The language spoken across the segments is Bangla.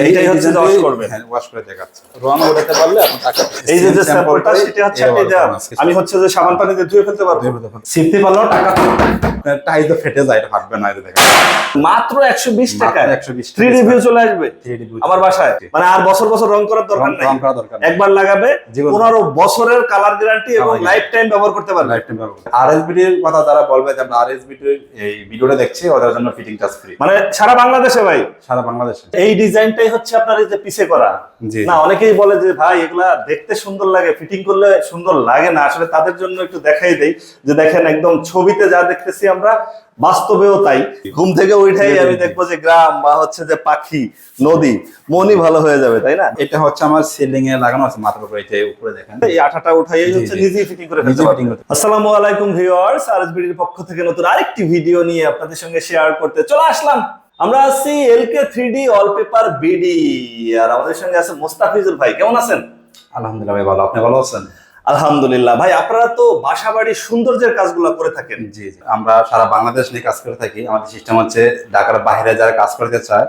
এইটাই হচ্ছে যে wash করবেন। হ্যাঁ ওয়াশ করে দেখাচ্ছি। রং ওঠাতে পারলে আপনার টাকা এই যে যে স্যাম্পলটা সেটা হচ্ছে আপনি order দেওয়া- করুন আজকে। আমি হচ্ছে যে সাবান পানিতে ধুয়ে ফেলতে পারব। পারলেও টাকা টাই তো ফেটে যায় এটা ফাটবে না এটা দেখেন। মাত্র একশো বিশ টাকা মাত্র 120 থ্রি রিভিউ চলে আসবে আমার বাসায়। মানে আর বছর বছর রং করার দরকার রং- নেই। রং করা দরকার একবার লাগাবে জীবন- পনেরো বছরের কালার গ্যারান্টি এবং লাইফ টাইম ব্যবহার করতে পারবে। লাইফটাইম আরএসবিডির কথা যারা বলবে যে আমরা আরএসবিডির এই ভিডিওটা দেখছি ওদের জন্য ফিটিং চার্জ ফ্রি মানে সারা বাংলাদেশে ভাই। সারা বাংলাদেশে। এই ডিজাইনটাই হচ্ছে আপনার এই যে পিছে করা। না অনেকেই বলে যে ভাই এগুলা দেখতে সুন্দর লাগে ফিটিং করলে সুন্দর লাগে না। আসলে তাদের জন্য একটু দেখাই দেই যে দেখেন একদম ছবিতে যা দেখতেছি আমরা বাস্তবেও তাই। ঘুম থেকে উঠাই আমি দেখব যে গ্রাম বা হচ্ছে যে পাখি নদী মনই ভালো হয়ে যাবে তাই না? এটা হচ্ছে আমার সিলিং এ লাগানো আছে মাথার উপরে এটা উপরে দেখেন। এই আঠাটা উঠাই হচ্ছে নিজেই ফিটিং করে ফেলতে করতে- আসসালামু আলাইকুম ভিউয়ার্স আরএসবিডির পক্ষ থেকে নতুন আরেকটি ভিডিও নিয়ে আপনাদের সঙ্গে শেয়ার করতে চলে আসলাম। আমরা আছি LK three D wallpaper BD আর আমাদের সঙ্গে আছে মোস্তাফিজুল ভাই। কেমন আছেন? আলহামদুলিল্লাহ ভাই ভালো। আপনি ভালো আছেন? আলহামদুলিল্লাহ। ভাই আপনারা তো বাসা বাড়ির সৌন্দর্যের কাজগুলো করে থাকেন। জি জি। আমরা সারা বাংলাদেশ নিয়ে কাজ করে থাকি। আমাদের সিস্টেম হচ্ছে ঢাকার বাইরে যারা কাজ করতে চায়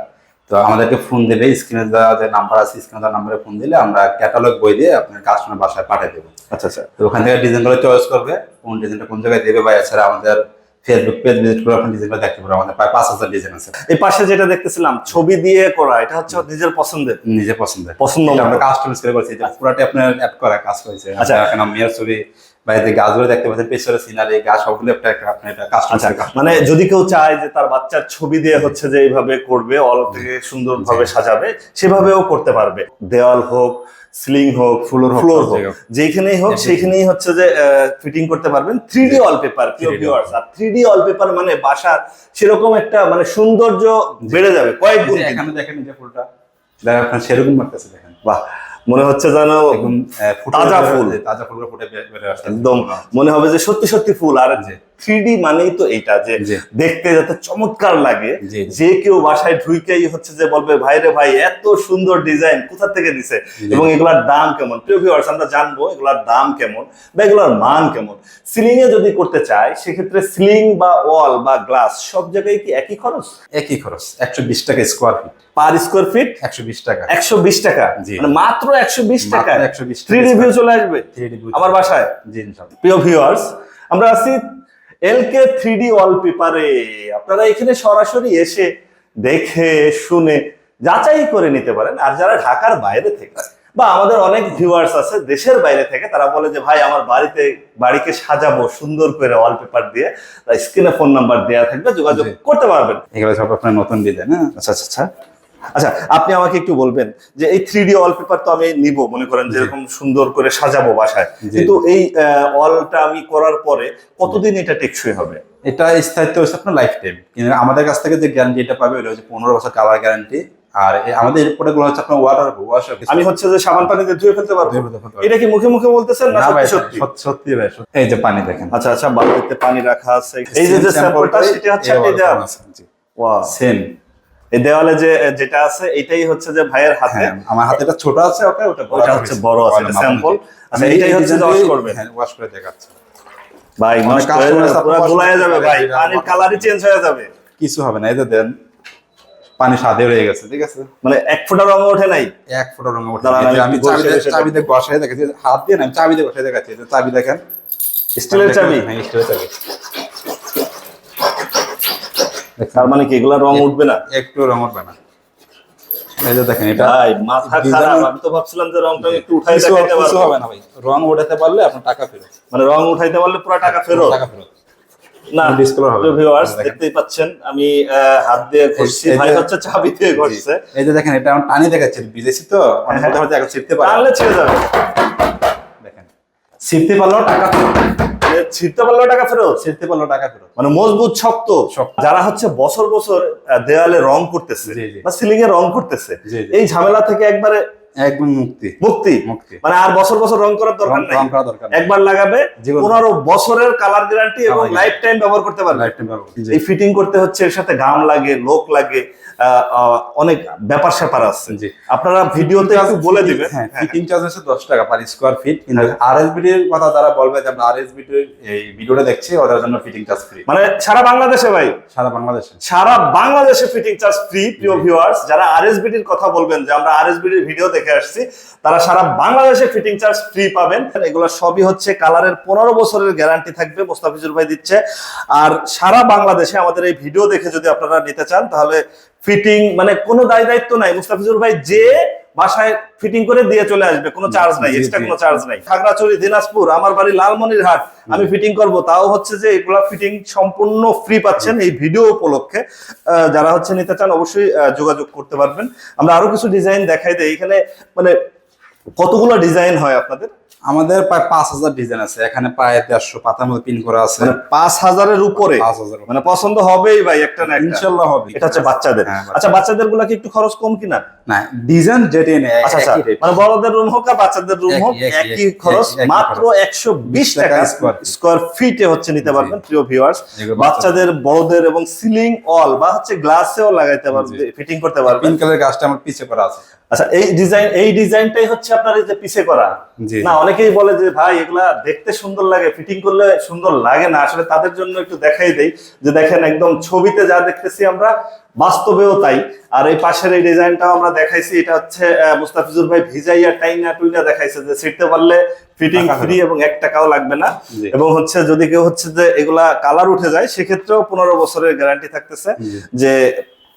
তো আমাদেরকে ফোন দেবে স্ক্রিনে দেওয়া যে নাম্বার আছে স্ক্রিনে দেওয়া নাম্বারে ফোন দিলে আমরা ক্যাটালগ বই দিয়ে আপনার কাস্টমার বাসায় পাঠিয়ে দেবো। আচ্ছা আচ্ছা। তো ওখান থেকে ডিজাইনগুলো চয়েস করবে কোন ডিজাইনটা কোন জায়গায় দেবে বা এছাড়া আমাদের ফেসবুক পেজ ভিজিট করে আপনি ডিজাইনগুলো দেখতে পারবেন। আমাদের প্রায় পাঁচ হাজার ডিজাইন আছে। এই পাশে যেটা দেখতেছিলাম ছবি দিয়ে করা এটা হচ্ছে নিজের পছন্দের। নিজের পছন্দের। পছন্দ আমরা কাস্টমাইজ করে করছি। এটা পুরোটা আপনার অ্যাড করা কাজ করেছে আচ্ছা। এখন মেয়ের ছবি বাইরে গাছগুলো দেখতে পাচ্ছেন পেছনে সিনারি গাছ সবগুলো একটা একটা আপনি এটা কাস্টমাইজ আচ্ছা। মানে যদি কেউ চায় যে তার বাচ্চার ছবি দিয়ে হচ্ছে যে এইভাবে করবে অল থেকে সুন্দরভাবে সাজাবে সেভাবেও করতে পারবে। দেওয়াল হোক সিলিং হোক হোক, ফ্লোর হোক। যেখানেই হোক. সেইখানেই হচ্ছে যে ফিটিং করতে পারবেন। থ্রি ডি ওয়ালপেপার প্রিয় 3D ভিউয়ার্স আর থ্রি ডি ওয়ালপেপার মানে বাসার সেরকম একটা মানে সৌন্দর্য বেড়ে যাবে কয়েক গুণ এখানে দেখেন এই যে ফুলটা। দেখেন আপনার সেরকম লাগতেছে দেখেন। বাহ মনে হচ্ছে যেন তাজা ফুল। তাজা ফুলগুলো ফুটে একদম। মনে হবে যে সত্যি সত্যি ফুল। আর জি। থ্রি ডি মানেই তো এইটা যে দেখতে যাতে চমৎকার লাগে। যে কেউ বাসায় ঢুইকেই হচ্ছে যে বলবে ভাই রে ভাই এত সুন্দর ডিজাইন কোথা থেকে দিছে? এবং এগুলার দাম কেমন? প্রিয় ভিউয়ার্স আমরা জানব এগুলার দাম কেমন বা এগুলার মান কেমন। সিলিং এ যদি করতে চাই সেক্ষেত্রে সিলিং বা ওয়াল বা গ্লাস সব জায়গায় কি একই খরচ? একই খরচ একশো বিশ টাকা square feet per square feet একশো বিশ টাকা। একশো বিশ টাকা? মানে মাত্র একশো বিশ টাকা 120 টাকা থ্রি রিভিউ চলে আসবে? 3D আমার বাসায়? জি প্রিয় ভিউয়ার্স আমরা আছি এলকে থ্রি ডি ওয়ালপেপারে আপনারা এখানে সরাসরি এসে দেখে শুনে যাচাই করে নিতে পারেন। আর যারা ঢাকার বাইরে থেকে বা আমাদের অনেক ভিউয়ার্স আছে দেশের বাইরে থেকে তারা বলে যে ভাই আমার বাড়িতে বাড়িকে সাজাবো সুন্দর করে ওয়ালপেপার দিয়ে। স্ক্রিনে ফোন নাম্বার দেওয়া থাকবে যোগাযোগ করতে পারবেন। এগুলো সব আপনার নতুন ডিজাইন হ্যাঁ? আচ্ছা আচ্ছা আচ্ছা। আচ্ছা আপনি আমাকে একটু বলবেন যে এই থ্রি ডি ওয়ালপেপার তো আমি নিব মনে করেন যেরকম সুন্দর করে সাজাবো বাসায়। কিন্তু এই ওয়ালটা আমি করার পরে কতদিন এটা টেকসই হবে? এটা স্থায়িত্ব হচ্ছে আপনার লাইফ টাইম কিন্তু আমাদের কাছ থেকে যে গ্যারান্টি এটা পাবে ওটা হচ্ছে পনেরো বছর কালার গ্যারান্টি আর আমাদের প্রোডাক্টগুলো হচ্ছে আপনার ওয়াটার ওয়াশ আমি হচ্ছে যে সাবান পানিতে ধুয়ে ফেলতে পারব? এটা কি মুখে মুখে বলতেছেন না ভাই সত্যি? সত্যি ভাই। এই যে পানি দেখেন। আচ্ছা আচ্ছা বালতিতে পানি রাখা আছে। এই যে যে স্যাম্পলটা সেটা হচ্ছে আপনি দেওয়া জি। ওয়াও সেম এই দেওয়ালে যে যেটা আছে এটাই হচ্ছে যে ভাইয়ের হাতে। হ্যাঁ আমার হাতে এটা ছোট আছে ওকে ওটা ওটা হচ্ছে বড় আছে, এটা। আছে। আচ্ছা, এটাই হচ্ছে যে দিয়ে- করবেন। হ্যাঁ ওয়াশ করে দেখাচ্ছি। ভাই অনেক নষ্ট হয়ে যাবে, পুরো গোলায় যাবে ভাই। পানির কালারই চেঞ্জ হয়ে যাবে। কিছু হবে না এই যে দেন পানি সাদে রয়ে গেছে ঠিক আছে? মানে এক ফোঁটা রং ওঠে নাই? এক ফোঁটা রঙে ওঠে আমি আমি একটু চাবি দিয়ে- বসে চাবি দিয়ে বসাই দেখেছি হাত দিয়ে না আমি চাবি দিয়ে বসাই দেখাচ্ছি চাবি দেখেন। স্টিলের চাবি? হ্যাঁ স্টিলের চাবি। তার মানে কি এগুলা রং উঠবে না? একটু রং উঠবে না। এই যে দেখেন এটা ভাই মাথা খারাপ। আমি তো ভাবছিলাম যে রংটা একটু উঠাই দেখাইতে পারব। হবে না ভাই। রং উঠাতে পারলে আপনার টাকা ফেরত। মানে রং উঠাইতে পারলে পুরো টাকা ফেরত টাকা ফেরত? না কোনো হবে। না। ভিউয়ার্স দেখতেই পাচ্ছেন আমি হাত দিয়ে ঘষছি ভাই হচ্ছে চাবি দিয়ে ঘষছে। এই যে দেখেন এটা আমার টানি দেখাচ্ছে বিদেশি তো অনেক। মধ্যে হয়তো এখন ছিটতে পারে। তাহলে ছেড়ে যাবে। দেখেন। ছিটতে পারলেও টাকা মানে পারলেও টাকা ফেরত ছিটতে পারলেও টাকা ফেরত মানে মজবুত শক্ত। যারা হচ্ছে বছর বছর দেওয়ালে রং করতেছে। বা সিলিং এ রং করতেছে। এই ঝামেলা থেকে একবারে একদম মুক্তি। মুক্তি? মুক্তি। মানে আর বছর বছর রং করার দরকার নাই? রং করা দরকার একবার লাগাবে জীবন- পনেরো বছরের কালার গ্যারান্টি এবং লাইফ টাইম ব্যবহার করতে পারবে। Lifetime ব্যবহার এই ফিটিং করতে হচ্ছে এর সাথে গাম লাগে লোক লাগে অনেক ব্যাপার স্যাপার আছে। জি। আপনারা ভিডিওতে একটু বলে দিবেন। হ্যাঁ ফিটিং চার্জ হচ্ছে দশ টাকা পার স্কোয়ার ফিট কিন্তু হ্যাঁ। আরএসবিডি এর কথা যারা বলবে যে আমরা আরএসবিডি এই ভিডিওটা দেখছি ওদের জন্য ফিটিং চার্জ ফ্রি মানে সারা বাংলাদেশে ভাই। সারা বাংলাদেশে। সারা বাংলাদেশে ফিটিং চার্জ ফ্রি প্রিয় ভিউয়ার্স যারা আরএসবিডির কথা বলবেন যে আমরা আরএসবিডির ভিডিও দেখে আসছি। তারা সারা বাংলাদেশে ফিটিং চার্জ ফ্রি পাবেন। এগুলো সবই হচ্ছে কালারের পনেরো বছরের গ্যারান্টি থাকবে, মোস্তাফিজুর ভাই দিচ্ছে। আর সারা বাংলাদেশে আমাদের এই ভিডিও দেখে যদি আপনারা নিতে চান, তাহলে ফিটিং মানে কোনো দায় দায়িত্ব নাই। মুস্তাফিজুর ভাই যে বাসায় ফিটিং করে দিয়ে চলে আসবে কোনো চার্জ নাই এক্সট্রা কোনো চার্জ নাই। খাগড়াছড়ি দিনাজপুর আমার বাড়ি লালমনিরহাট আমি ফিটিং করব। তাও হচ্ছে যে এগুলা ফিটিং সম্পূর্ণ ফ্রি পাচ্ছেন এই ভিডিও উপলক্ষে। আহ, যারা হচ্ছে নিতে চান অবশ্যই যোগাযোগ করতে পারবেন। আমরা আরও কিছু ডিজাইন দেখাই দেয় এখানে মানে কতগুলো ডিজাইন হয় আপনাদের? আমাদের প্রায় পাঁচ হাজার ডিজাইন আছে। এখানে প্রায় দেড়শো পাতার মধ্যে পিন করা আছে। মানে পাঁচ হাজারের উপরে? পাঁচ হাজার মানে পছন্দ হবেই ভাই একটা না ইনশাল্লাহ হবে। এটা হচ্ছে বাচ্চাদের। হ্যাঁ, আচ্ছা বাচ্চাদেরগুলা কি একটু খরচ কম কিনা? না ডিজাইন যেটাই নেই আচ্ছা আচ্ছা। মানে বড়দের রুম হোক আর বাচ্চাদের রুম হোক একই, খরচ। মাত্র একশো বিশ টাকা স্কোয়ার ফিটে হচ্ছে নিতে পারবেন প্রিয় ভিউয়ার্স বাচ্চাদের। বড়দের এবং সিলিং অল বা হচ্ছে গ্লাসেও লাগাইতে পারবে ফিটিং করতে পারবেন পিঙ্ক কালার গাছটা আমার পিছে করা আছে। আচ্ছা এই ডিজাইন এই ডিজাইনটাই হচ্ছে আপনার এই যে পিছে করা। না অনেকেই বলে যে ভাই এগুলা দেখতে সুন্দর লাগে ফিটিং করলে সুন্দর লাগে না। আসলে তাদের জন্য একটু দেখাই দেই যে দেখেন একদম ছবিতে যা দেখতেছি আমরা বাস্তবেও তাই। আর এই পাশের এই ডিজাইনটাও আমরা দেখাইছি এটা হচ্ছে মুস্তাফিজুর ভাই ভিজাইয়া টাইনা টুইনা দেখাইছে যে ছিটতে পারলে ফিটিং ফ্রি এবং এক টাকাও লাগবে না। এবং হচ্ছে যদি কেউ হচ্ছে যে এগুলা কালার উঠে যায় সেক্ষেত্রেও পনেরো বছরের গ্যারান্টি থাকতেছে যে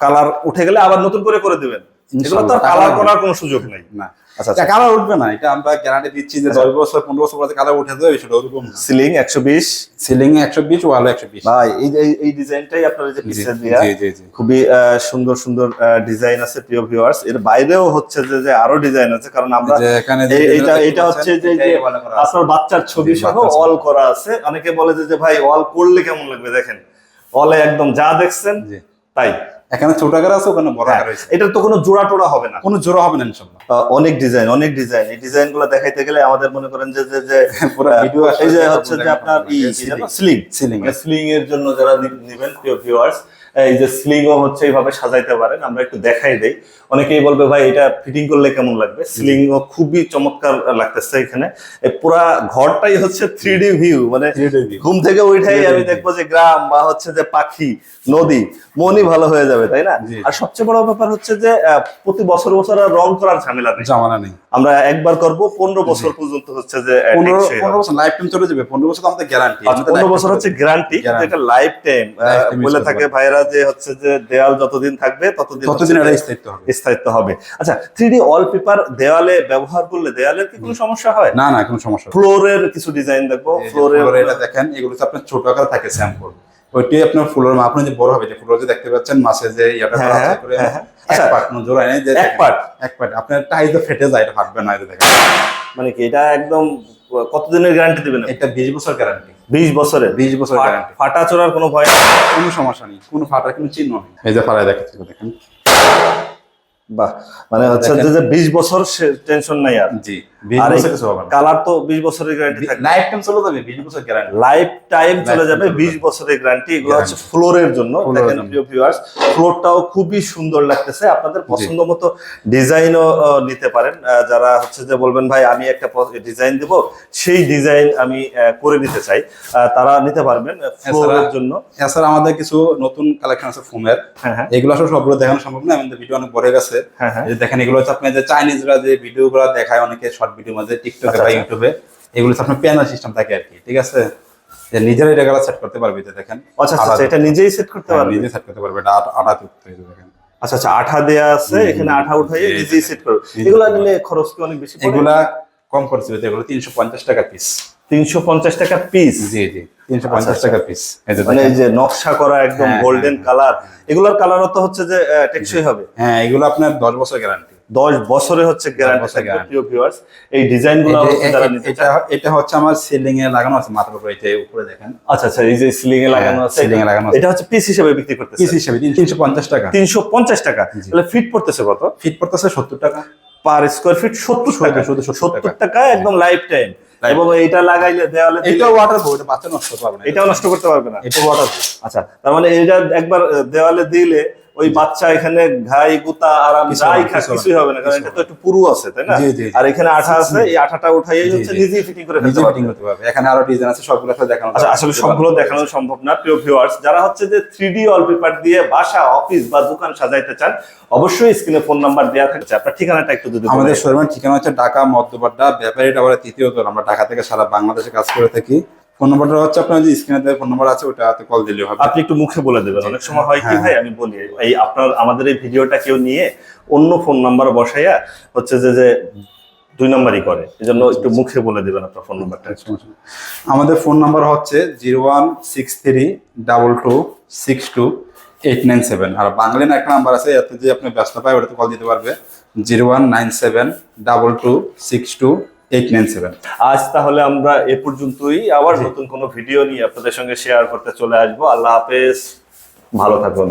কালার উঠে গেলে আবার নতুন করে করে দিবেন। এগুলো তো কালার করার কোনো সুযোগ নেই। না। আচ্ছা কালার উঠবে না এটা আমরা গ্যারান্টি দিচ্ছি যে দশ বছর পনেরো বছর পরে কালার উঠে যাবে সেটা ওরকম সিলিং একশো বিশ? সিলিং একশো বিশ ওয়াল একশো বিশ। ভাই এই এই- এই ডিজাইনটাই আপনার যে পিসের দেয়া জি জি জি। খুবই সুন্দর সুন্দর ডিজাইন আছে প্রিয় ভিউয়ার্স এর বাইরেও হচ্ছে যে যে আরও ডিজাইন আছে কারণ আমরা এটা হচ্ছে যে। আপনার বাচ্চার ছবি সহ অল করা আছে। অনেকে বলে যে ভাই অল করলে কেমন লাগবে? দেখেন অলে একদম যা দেখছেন। তাই। এখানে ছোট আকার আছে ওখানে বড় হ্যাঁ, আকার আছে। এটা তো কোনো জোড়া টোড়া হবে না। কোনো জোড়া হবে না ইনশাআল্লাহ। অনেক ডিজাইন অনেক ডিজাইন। এই ডিজাইনগুলো দেখাইতে গেলে আমাদের মনে করেন যে যে যে পুরো ভিডিও এই যে হচ্ছে যে আপনার ই সিলিং সিলিং স্লিং এর জন্য যারা নেবেন নিবেন প্রিয় ভিউয়ার্স এই যে স্লিং ও হচ্ছে এইভাবে সাজাইতে পারেন আমরা একটু দেখাই দেই। অনেকেই বলবে ভাই এটা ফিটিং করলে কেমন লাগবে? স্লিং ও খুবই চমৎকার লাগতেছে এখানে। এই পুরা ঘরটাই হচ্ছে থ্রি ডি ভিউ মানে ঘুম থেকে উঠাই আমি দেখব যে গ্রাম বা হচ্ছে যে পাখি নদী মনই ভালো হয়ে যাবে তাই না? আর সবচেয়ে বড় ব্যাপার হচ্ছে যে প্রতি বছর বছর আর রং করার ঝামেলা নেই। জামানা নেই। আমরা একবার করব পনেরো বছর পর্যন্ত হচ্ছে যে পনেরো বছর লাইফ টাইম চলে যাবে পনেরো বছর আমাদের গ্যারান্টি আচ্ছা, পনেরো বছর হচ্ছে গ্যারান্টি। এটা লাইফ টাইম বলে থাকে। ভাইরা যে হচ্ছে যে দেওয়াল যতদিন থাকবে ততদিন ততদিন এটা স্থায়িত্ব হবে। স্থায়িত্ব হবে। আচ্ছা থ্রি ডি ওয়ালপেপার দেওয়ালে ব্যবহার করলে দেওয়ালের কি কোনো সমস্যা হয়? না না কোনো সমস্যা। ফ্লোরের কিছু ডিজাইন দেখব ফ্লোরের এটা দেখেন এগুলো তো আপনার ছোট আকার থাকে স্যাম্পল ওইটাই আপনার ফুলের মাপ যে বড় হবে। যে ফুলের যে দেখতে পাচ্ছেন মাসে যে ইয়াটা হ্যাঁ, হ্যাঁ, করে হ্যাঁ। এক আচ্ছা। পার্ট কোনো জোড়া নেই যে এক এক পার্ট। আপনার টাইজ ফেটে যায় এটা ফাটবে না যে দেখেন। মানে কি এটা একদম কতদিনের গ্যারান্টি দিবেন এটা বিশ বছর গ্যারান্টি বিশ বছরের। বিশ বছরে গ্যারান্টি ফাটা চোরার কোনো ভয় নেই। কোনো সমস্যা নেই কোনো ফাটার কোনো চিহ্ন নেই। এই যে ফাড়ায় দেখাচ্ছি দেখেন। বাহ মানে হচ্ছে যে- বিশ বছর টেনশন নাই আর। জি। আর কালার তো বিশ বছরের গ্যারান্টি লাইফ টাইম চলে যাবে বিশ বছর গ্যারান্টি লাইফ টাইম চলে যাবে চলে বিশ যাবে। বছরের গ্যারান্টি এগুলো হচ্ছে ফ্লোরের জন্য। দেখেন প্রিয় ভিউয়ার্স ফ্লোরটাও খুবই সুন্দর লাগতেছে। আপনাদের পছন্দ মতো ডিজাইনও নিতে পারেন। যারা হচ্ছে যে বলবেন ভাই আমি একটা ডিজাইন দেব সেই ডিজাইন আমি করে নিতে চাই। আহ, তারা নিতে পারবেন ফ্লোরের জন্য। এছাড়া আমাদের কিছু নতুন কালেকশন আছে ফোমের হ্যাঁ হ্যাঁ। এগুলো আসলে সবগুলো দেখানো সম্ভব না আমাদের ভিডিও অনেক বড় গেছে। হ্যাঁ হ্যাঁ। দেখেন এগুলো হচ্ছে আপনি যে চাইনিজরা যে ভিডিও গুলো দেখায় অনেকে শর্ট ভিডিও মধ্যে টিকটকে আচ্ছা, বা আচ্ছা। ইউটিউবে এগুলো হচ্ছে আপনার প্যানেল সিস্টেম থাকে আর কি ঠিক আছে? যে নিজেরাই এটা সেট করতে পারবে যে দেখেন। আচ্ছা আচ্ছা আচ্ছা, এটা নিজেই সেট করতে হ্যাঁ, পারবে? নিজে সেট করতে পারবে এটা আটা যুক্ত এই দেখেন। আচ্ছা আচ্ছা আঠা দেয়া আছে এখানে আঠা উঠাই নিজেই সেট করবে। এগুলা নিলে খরচ কি অনেক বেশি এগুলা কম খরচ হবে এগুলো তিনশো পঞ্চাশ টাকা পিস তিনশো পঞ্চাশ টাকা পিস জি জি তিনশো পঞ্চাশ আচ্ছা, টাকা পিস মানে এই যে নকশা করা একদম গোল্ডেন কালার এগুলোর কালারও তো হচ্ছে যে টেকসই হবে। হ্যাঁ এগুলো আপনার দশ বছর গ্যারান্টি দশ বছরে হচ্ছে গ্যারান্টি থাকবে প্রিয় ভিউয়ার্স এই যারা নিতে এটা এটা হচ্ছে আমার সিলিং এ লাগানো আছে মাথার উপরে এটা উপরে দেখেন। আচ্ছা আচ্ছা এই যে সিলিং এ লাগানো হ্যাঁ, আছে ceiling এ লাগানো আছে। এটা হচ্ছে পিস হিসেবে বিক্রি করতেছে। পিস হিসেবে তিনশো পঞ্চাশ টাকা। তিনশো পঞ্চাশ টাকা। তাহলে ফিট পড়তেছে কত? ফিট পড়তেছে সত্তর টাকা। পার স্কোয়ার ফিট সত্তর টাকা। শুধু 70 সত্তর টাকা। একদম লাইফ টাইম। এবং লাগাইলে দেওয়ালে এটা বাচ্চা নষ্ট না। এটাও নষ্ট করতে পারবে না। এটা ওয়াটার আচ্ছা তার মানে এটা একবার দেওয়ালে দিলে ওই বাচ্চা এখানে ঘাই গুতা আরাম যাই হবে কিছুই হবে। না কারণ এটা তো একটু পুরু আছে তাই না। আর এখানে আঠা আছে এই আঠাটা উঠাই হচ্ছে। নিজেই ফিটিং করে ফেলতে পারবে। ফিটিং করতে পারবে। এখানে আরও ডিজাইন আছে সবগুলো আসলে দেখানো আচ্ছা আসলে সবগুলো দেখানো সম্ভব না প্রিয় ভিউয়ার্স যারা হচ্ছে যে থ্রি ডি ওয়ালপেপার দিয়ে বাসা অফিস বা দোকান সাজাইতে চান অবশ্যই স্ক্রিনে ফোন নাম্বার দেওয়া থাকছে। আপনার ঠিকানাটা একটু যদি আমাদের। শোরুমের ঠিকানা হচ্ছে ঢাকা মধ্যপাড্ডা ব্যাপারী টাওয়ারের তৃতীয় তল। আমরা ঢাকা থেকে সারা বাংলাদেশে কাজ করে থাকি। ফোন নাম্বারটা হচ্ছে আপনার যে স্ক্রিনে দেওয়া ফোন নাম্বার আছে ওটাতে কল দিলে হবে। আপনি একটু মুখে বলে দেবেন। অনেক সময় হয় কি হ্যাঁ। ভাই আমি বলি এই আপনার আমাদের এই ভিডিওটা কেউ নিয়ে অন্য ফোন নাম্বার বসাইয়া হচ্ছে যে যে দুই নাম্বারই করে। এই জন্য একটু মুখে বলে দিবেন আপনার ফোন নাম্বারটা আমাদের ফোন নাম্বার হচ্ছে zero one six three double two six two eight nine seven. আর বাংলায় একটা নাম্বার আছে এতে যে আপনি ব্যস্ত পায় ওটাতে কল দিতে পারবে। Zero one nine seven double two six two eight nine seven আজ তাহলে আমরা এ পর্যন্তই। আবার নতুন কোনো ভিডিও নিয়ে আপনাদের সঙ্গে শেয়ার করতে চলে আসব। আল্লাহ হাফেজ। ভালো থাকুন।